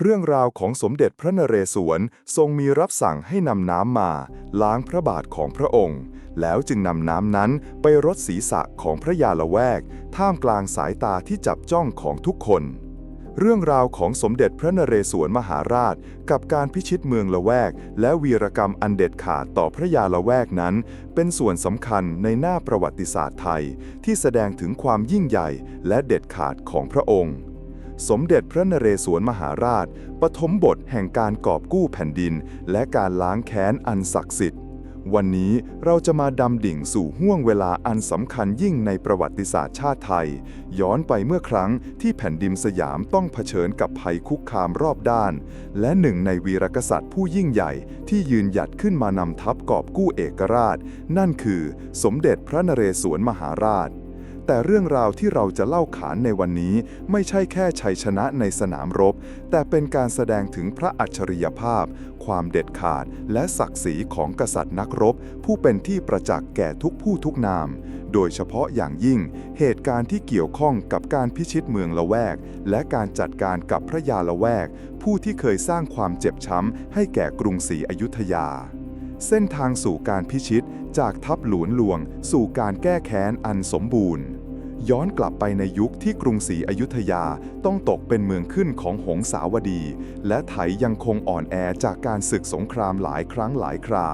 เรื่องราวของสมเด็จพระนเรศวรทรงมีรับสั่งให้นำน้ำมา ล้างพระบาทของพระองค์ แล้วจึงนำน้ำนั้นไปรดศีรษะของพระยาละแวก ท่ามกลางสายตาที่จับจ้องของทุกคน เรื่องราวของสมเด็จพระนเรศวรมหาราช กับการพิชิตเมืองละแวก และวีรกรรมอันเด็ดขาดต่อพระยาละแวกนั้น เป็นส่วนสำคัญในหน้าประวัติศาสตร์ไทย ที่แสดงถึงความยิ่งใหญ่และเด็ดขาดของพระองค์ สมเด็จพระนเรศวรมหาราช ปฐมบทแห่งการกอบกู้แผ่นดิน และการล้างแค้นอันศักดิ์สิทธิ์ วันนี้เราจะมาดำดิ่งสู่ห้วงเวลาอันสำคัญยิ่งในประวัติศาสตร์ชาติไทย ย้อนไปเมื่อครั้งที่แผ่นดินสยามต้องเผชิญกับภัยคุกคามรอบด้าน และหนึ่งในวีรกษัตริย์ผู้ยิ่งใหญ่ที่ยืนหยัดขึ้นมานำทัพกอบกู้เอกราช นั่นคือ สมเด็จพระนเรศวรมหาราช แต่เรื่องราวที่เราจะเล่าขานในวันนี้ ไม่ใช่แค่ชัยชนะในสนามรบ แต่เป็นการแสดงถึงพระอัจฉริยภาพ ความเด็ดขาด และศักดิ์ศรีของกษัตริย์นักรบ ผู้เป็นที่ประจักษ์แก่ทุกผู้ทุกนาม โดยเฉพาะอย่างยิ่ง เหตุการณ์ที่เกี่ยวข้องกับการพิชิตเมืองละแวก และการจัดการกับพระยาละแวก ผู้ที่เคยสร้างความเจ็บช้ำให้แก่กรุงศรีอยุธยาเส้นทางสู่การพิชิตจากทัพหลวนหลวง สู่การแก้แค้นอันสมบูรณ์ ย้อนกลับไปในยุคที่กรุงศรีอยุธยาต้องตกเป็นเมืองขึ้นของหงสาวดี และไถยังคงอ่อนแอจากการศึกสงครามหลายครั้งหลายครา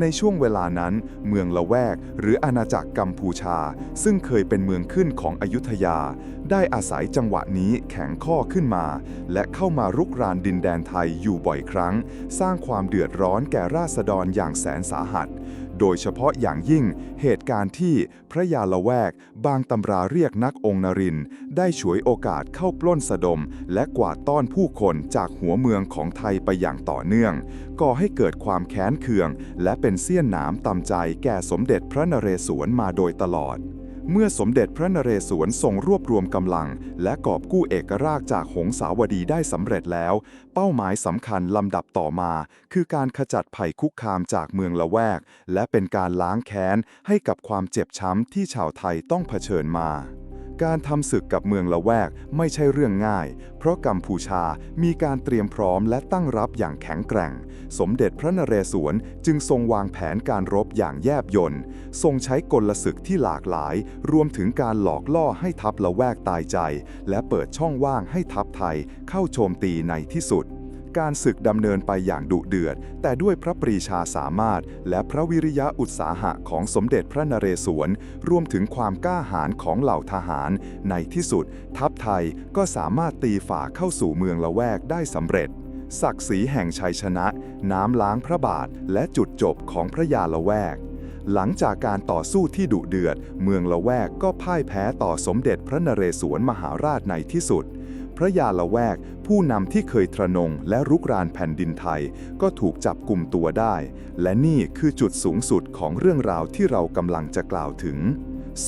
ในช่วงเวลานั้นเมืองละแวกหรืออาณาจักรกัมพูชา ซึ่งเคยเป็นเมืองขึ้นของอยุธยา ได้อาศัยจังหวะนี้แข็งข้อขึ้นมา และเข้ามารุกรานดินแดนไทยอยู่บ่อยครั้ง สร้างความเดือดร้อนแก่ราษฎรอย่างแสนสาหัส โดยเฉพาะอย่างยิ่งเหตุการณ์ที่พระยาละแวกบางตำราเรียกนักองนริน ได้ฉวยโอกาสเข้าปล้นสะดม และกวาดต้อนผู้คนจากหัวเมืองของไทยไปอย่างต่อเนื่อง ก่อให้เกิดความแค้นเคือง และเป็นเสี้ยนหนามตำใจแก่สมเด็จพระนเรศวรมาโดยตลอด เมื่อสมเด็จพระนเรศวรทรงรวบรวมกำลัง และกอบกู้เอกราชจากหงสาวดีได้สำเร็จแล้ว เป้าหมายสำคัญลำดับต่อมา คือการขจัดภัยคุกคามจากเมืองละแวก และเป็นการล้างแค้นให้กับความเจ็บช้ำที่ชาวไทยต้องเผชิญมา การทำศึกกับเมืองละแวกไม่ใช่เรื่องง่าย เพราะกัมพูชามีการเตรียมพร้อมและตั้งรับอย่างแข็งแกร่ง สมเด็จพระนเรศวรจึงทรงวางแผนการรบอย่างแยบยลทรงใช้กลศึกที่หลากหลาย รวมถึงการหลอกล่อให้ทัพละแวกตายใจ และเปิดช่องว่างให้ทัพไทยเข้าโจมตีในที่สุด การศึกดำเนินไปอย่างดุเดือด แต่ด้วยพระปรีชาสามารถ และพระวิริยะอุตสาหะของสมเด็จพระนเรศวร รวมถึงความกล้าหาญของเหล่าทหาร ในที่สุด ทัพไทยก็สามารถตีฝ่าเข้าสู่เมืองละแวกได้สำเร็จ ศักดิ์ศรีแห่งชัยชนะ น้ำล้างพระบาท และจุดจบของพระยาละแวกหลังจากการต่อสู้ที่ดุเดือด เมืองละแวกก็พ่ายแพ้ต่อสมเด็จพระนเรศวรมหาราชในที่สุด ระยาละแวก ผู้นำที่เคยทรนงและรุกรานแผ่นดินไทย ก็ถูกจับกลุ่มตัวได้ และนี่คือจุดสูงสุดของเรื่องราวที่เรากำลังจะกล่าวถึง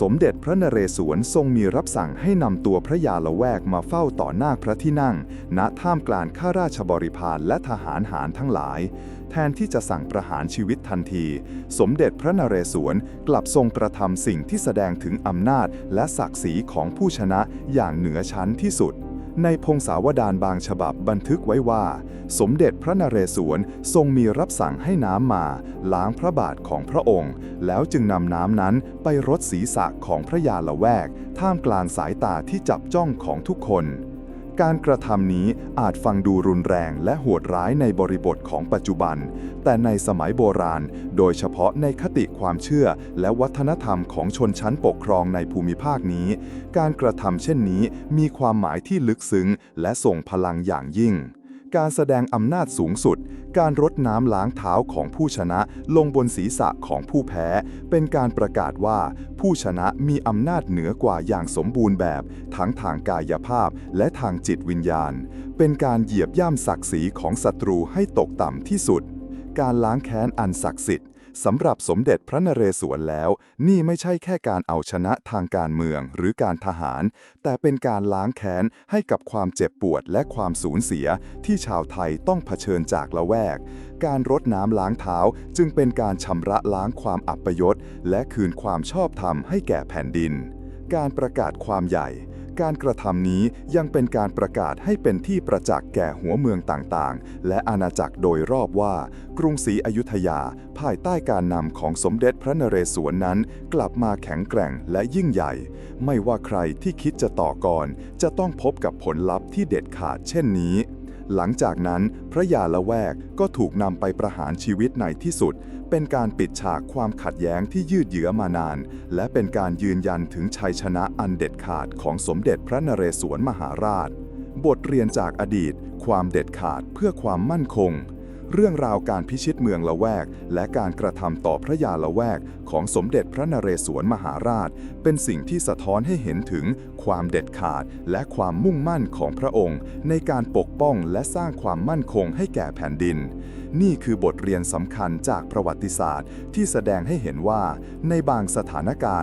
สมเด็จพระนเรศวรทรงมีรับสั่งให้นำตัวพระยาละแวกมาเฝ้าต่อหน้าพระที่นั่ง ณท่ามกลางข้าราชบริพารและทหารหารทั้งหลายแทนที่จะสั่งประหารชีวิตทันที สมเด็จพระนเรศวรกลับทรงกระทำสิ่งที่แสดงถึงอำนาจและศักดิ์ศรีของผู้ชนะอย่างเหนือชั้นที่สุด ในพงศาวดารบางฉบับบันทึกไว้ว่า สมเด็จพระนเรศวรทรงมีรับสั่งให้น้ำมา ล้างพระบาทของพระองค์ แล้วจึงนำน้ำนั้นไปรดศีรษะของพระยาละแวก ท่ามกลางสายตาที่จับจ้องของทุกคน การกระทำนี้อาจฟังดูรุนแรงและโหดร้ายในบริบทของปัจจุบัน แต่ในสมัยโบราณ โดยเฉพาะในคติความเชื่อและวัฒนธรรมของชนชั้นปกครองในภูมิภาคนี้ การกระทำเช่นนี้มีความหมายที่ลึกซึ้งและส่งพลังอย่างยิ่ง การแสดงอำนาจสูงสุด การรดน้ำล้างเท้าของผู้ชนะลงบนศีรษะของผู้แพ้ เป็นการประกาศว่า ผู้ชนะมีอำนาจเหนือกว่าอย่างสมบูรณ์แบบ ทั้งทางกายภาพและทางจิตวิญญาณ เป็นการเหยียบย่ำศักดิ์ศรีของศัตรูให้ตกต่ำที่สุด การล้างแค้นอันศักดิ์สิทธิ์ สำหรับสมเด็จพระนเรศวรแล้ว นี่ไม่ใช่แค่การเอาชนะทางการเมืองหรือการทหาร แต่เป็นการล้างแค้นให้กับความเจ็บปวดและความสูญเสียที่ชาวไทยต้องเผชิญจากละแวก การรดน้ำล้างเท้าจึงเป็นการชำระล้างความอับปยศและคืนความชอบธรรมให้แก่แผ่นดิน การประกาศความใหญ่ การกระทำนี้ยังเป็นการประกาศให้เป็นที่ประจักษ์แก่หัวเมืองต่างๆ และอาณาจักรโดยรอบว่า กรุงศรีอยุธยา ภายใต้การนำของสมเด็จพระนเรศวรนั้น กลับมาแข็งแกร่งและยิ่งใหญ่ ไม่ว่าใครที่คิดจะต่อกรจะต้องพบกับผลลัพธ์ที่เด็ดขาดเช่นนี้ หลังจากนั้นพระยาละแวกก็ถูกนำไปประหารชีวิตในที่สุด เป็นการปิดฉากความขัดแย้งที่ยืดเยื้อมานาน และเป็นการยืนยันถึงชัยชนะอันเด็ดขาดของสมเด็จพระนเรศวรมหาราช บทเรียนจากอดีต ความเด็ดขาดเพื่อความมั่นคง เรื่องราวการพิชิตเมืองละแวก และการกระทำต่อพระยาละแวกของสมเด็จพระนเรศวรมหาราช เป็นสิ่งที่สะท้อนให้เห็นถึงความเด็ดขาดและความมุ่งมั่นของพระองค์ ในการปกป้องและสร้างความมั่นคงให้แก่แผ่นดิน นี่คือบทเรียนสำคัญจากประวัติศาสตร์ ที่แสดงให้เห็นว่าในบางสถานการณ์